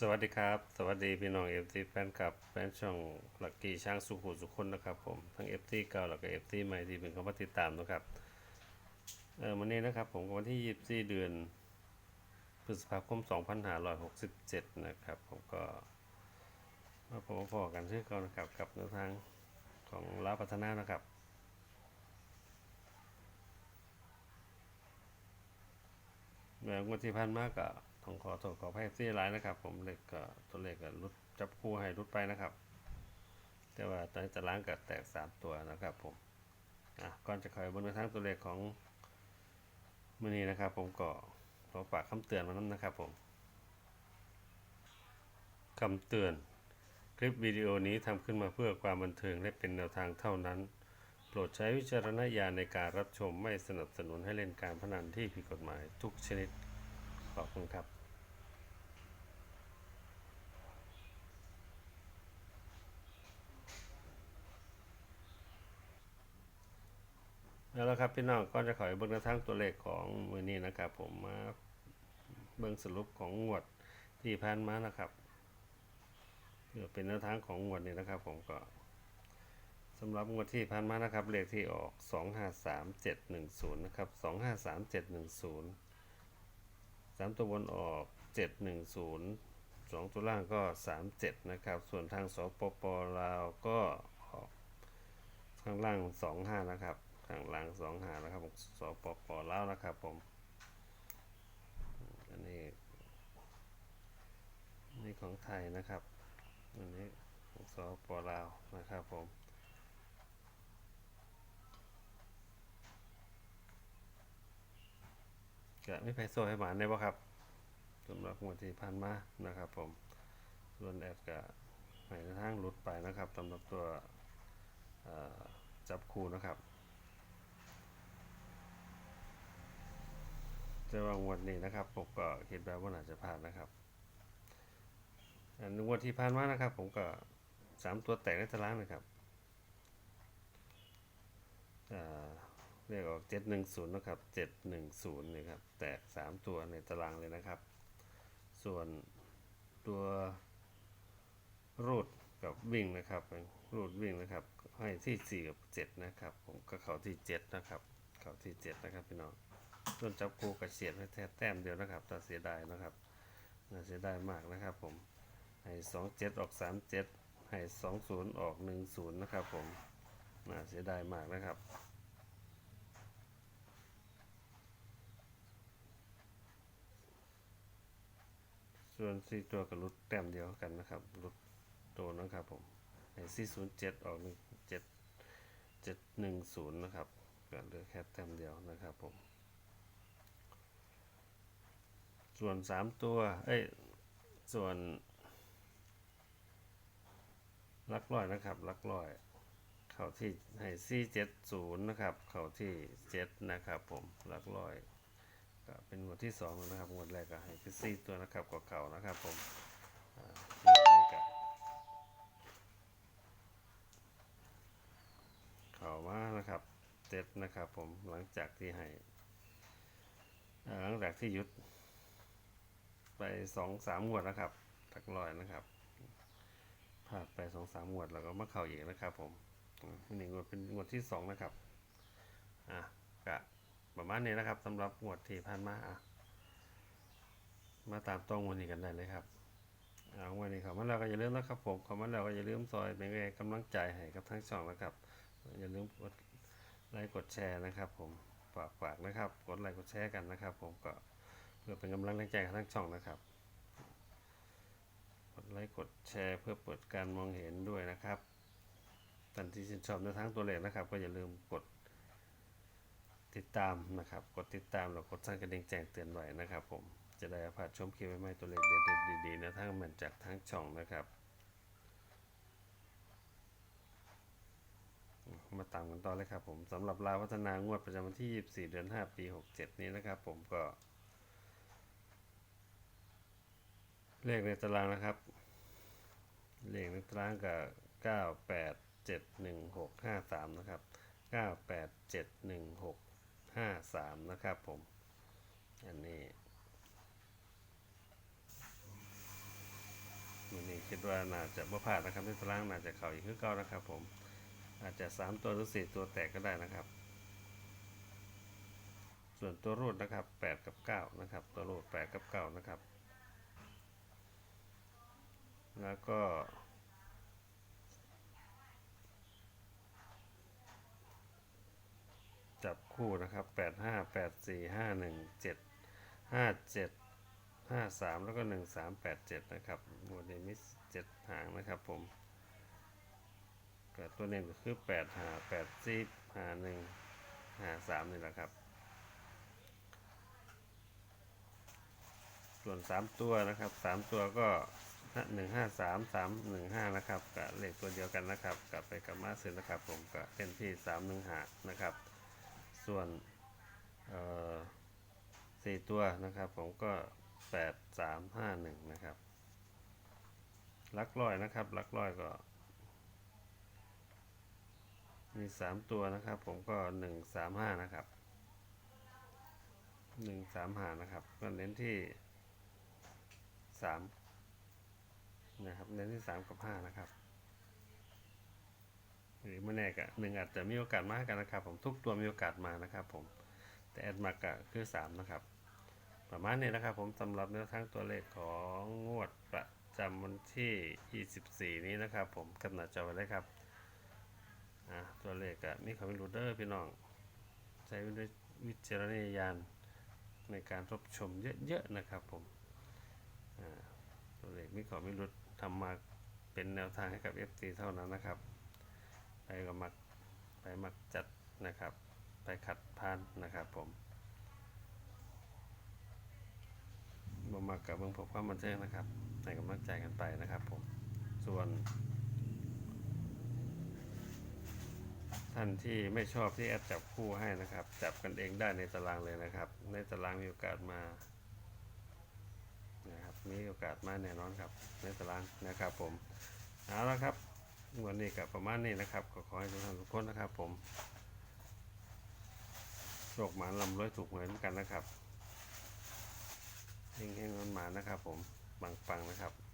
สวัสดีครับ สวัสดีพี่น้องเอฟซีแฟนคลับแฟนช่องหลักกี้ช่างสุขุสุขคนนะครับผมทั้งเอฟซีเก่าแล้วก็เอฟซีใหม่ที่เป็นเข้ามาติดตามนะครับเออวันนี้นะครับผมวันที่24เดือนพฤษภาคม2567นห้าร้อยหกสิบเจ็ดนะครับผมก็มาพบพอกันชื่อเก่านะครับกับแนวทางของลาวพัฒนานะครับเมื่องวดที่ผ่านมาก็ ต้องขอโทษขออภัยที่หลายนะครับ ผมเลขก็ตัวเลขก็รุดจับคู่ให้รุดไปนะครับ แต่ว่าตอนนี้ตารางก็แตกสามตัวนะครับผมอะก่อนจะคอยบนทางตัวเลขของมื่อนี้นะครับ ผมก็ขอฝากคำเตือนมานั้นนะครับผมคำเตือนคลิปวิดีโอนี้ทำขึ้นมาเพื่อความบันเทิงและเป็นแนวทางเท่านั้น โปรดใช้วิจารณญาณในการรับชมไม่สนับสนุนให้เล่นการพนันที่ผิดกฎหมายทุกชนิดขอบคุณครับ แล้วละครับพี่น้องก็จะขอให้เบิ่งแนวทางตัวเลขของมือนี้นะครับ ผมมาเบิ่งสรุปของงวดที่ผ่านมานะครับเพื่อเป็นแนวทางของงวดนี้นะครับ ผมก็สำหรับงวดที่ผ่านมานะครับเลขที่ออก 253710 นะครับ 253710สามตัวบนออกเจ็ดหนึ่งศูนย์สองตัวล่างก็สามเจ็ดนะครับ ส่วนทางสปปลาวก็ออกข้างล่างสองห้านะครับ ข้างล่างสองหานะครับผมสปปลาวนะครับผมอันนี้นี่ของไทยนะครับอันนี้ของสปปลาวนะครับผมก็ไม่ไปโซ่ให้หมานได้ป่ะครับสำหรับงวดที่ผ่านมานะครับผมส่วนแอดก็ให้ทางหลุดไปนะครับสำหรับตัวจับคู่นะครับ แต่ว่างวดนี้นะครับผมก็คิดแบบว่าน่าจะผ่านนะครับ อันงวดที่ผ่านมานะครับ ผมก็สามตัวแตกในตารางนะครับเอ่อเรียกออก710นะครับ710นี่งศูนย์นะครับ แตก3ตัวในตารางเลยนะครับ ส่วนตัวรูดกับวิ่งนะครับรูดวิ่งนะครับ ให้ที่4กับ7นะครับ ผมก็เข้าที่7นะครับ เข้าที่7นะครับพี่น้อง ส่วนจับคู่กับเฉียดแค่แต้มเดียวนะครับแต่เสียดายนะครับน่าเสียดายมากนะครับผมให้27ออก37ให้20ออก10นะครับผมน่าเสียดายมากนะครับส่วนสี่ตัวกับรุดแต้มเดียวกันนะครับรุดโดนนะครับผมไอ้สี่ศูนย์เจ็ดออกหนึ่งเจ็ดเจ็ดหนึ่งศูนย์นะครับก็เหลือแค่แต้มเดียวนะครับผม ส่วนสามตัวเอ้ยส่วนลักร้อยนะครับลักร้อย เข้าที่ให้สี่เจ็ดศูนย์นะครับ เข้าที่เจ็ดนะครับผมลักร้อยก็เป็นงวดที่สองนะครับงวดแรกก็ให้พิซซี่ตัวนะครับกว่าเก่านะครับผมอ่าวดนี้ก็เข้ามานะครับเจ็ดนะครับผมหลังจากที่ให้หลังจากที่หยุด ไปสองสามงวดนะครับทักลอยนะครับผ่านไปสองสามงวดแล้วก็มาเข้าอีกนะครับ ผมนี่งวดเป็นงวดที่สองนะครับอะกะประมาณนี้นะครับสำหรับงวดที่ผ่านมาอะมาตามต้องวันนี้กันได้เลยครับเอาวันนี้เขามาแล้วก็อย่าลืมนะครับ ผมขามาแล้วก็อย่าลืมซอยเป็นกำลังใจให้กับทั้งช่องนะครับ อย่าลืมกดไลค์กดแชร์นะครับ ผมฝากฝากนะครับ กดไลค์กดแชร์กันนะครับ ผมก็ พื่อเป็นกำลังใจให้ทั้งช่องนะครับ กดไลค์กดแชร์เพื่อเปิดการมองเห็นด้วยนะครับท่านที่ชื่นชอบในทั้งตัวเลขนะครับ ก็อย่าลืมกดติดตามนะครับ กดติดตามแล้วกดสั่นกระดิ่งแจ้งเตือนไว้นะครับ ผมจะได้ผ่านชมคลิปใหม่ๆตัวเลขเด็ดๆดีๆนะทั้งเหมือนจากทั้งช่องนะครับ มาตามกันต่อเลยครับผมสำหรับลาวพัฒนางวดประจำวันที่ 24 เดือน 5 ปี 67 นี้นะครับ ผมก็ เลขในตารางนะครับ เลขในตารางกับ9 8 7 1 6 5 3นะครับ9 8 7 1 6 5 3นะครับผม อันนี้อันนี้คิดว่าน่าจะบ่พลาดนะครับในตารางน่าจะเข้าอีกคือเก่านะครับผม อาจจะสามตัวหรือสี่ตัวแตกก็ได้นะครับ ส่วนตัวรูดนะครับแปดกับเก้านะครับ ตัวรูดแปดกับเก้านะครับ แล้วก็ จับคู่นะครับแปดห้าแปดสี่ห้าหนึ่งเจ็ดห้าเจ็ดห้าสามแล้วก็หนึ่งสามแปดเจ็ดนะครับหมวดมีเจ็ดหางนะครับผมก็ตัวเน้นก็คือแปดหาแปดสี่หาหนึ่งหาสามนี่แหละครับ ส่วนสามตัวนะครับสามตัวก็ หนึ่งห้าสามสามหนึ่งห้านะครับกับเลขตัวเดียวกันนะครับกลับไปกับมาเสร็จนะครับผมก็เป็นที่สามหนึ่งหานะครับ ส่วนเอ่อสี่ตัวนะครับผมก็แปดสามห้าหนึ่งนะครับลักร้อยนะครับลักร้อยก็ มีสามตัวนะครับ ผมก็หนึ่งสามห้านะครับหนึ่งสามห้านะครับก็เน้นที่สาม นะครับเน้นที่สามกับห้านะครับ หรือไม่แน่ก็หนึ่งอาจจะมีโอกาสมากกันนะครับ ผมทุกตัวมีโอกาสมานะครับ ผมแต่แอดมากก็คือสามนะครับ ประมาณนี้นะครับ ผมสำหรับแนวทางตัวเลขของงวดประจำวันที่ 24 นี้นะครับ ผมกำหนดจอไว้เลยครับอะตัวเลขก็มีคำวิรูเดอร์พี่น้องใช้วิจารณญาณในการรับชมเยอะๆนะครับผมตัวเลขมีขอไม่รุด ทำมาเป็นแนวทางให้กับ FC เท่านั้นนะครับ ไปก็มักไปมักจัดนะครับ ไปขัดพานนะครับผมบ่มักกับเบิ่งผมความบันเทิงนะครับให้กำลังใจกันไปนะครับผม ส่วน ท่านที่ไม่ชอบที่แอดจับคู่ให้นะครับ จับกันเองได้ในตารางเลยนะครับ ในตารางมีโอกาสมา มีโอกาสมาแน่นอนครับในตารางนะครับ ผมเอาละครับวันนี้กับประมาณนี้นะครับก็ขอให้ทุกท่านทุกคนนะครับ ผมโชคหมานลำร้อยถูกเหมือนกันนะครับเฮงๆมันหมานๆนะครับ ผมปังๆนะครับ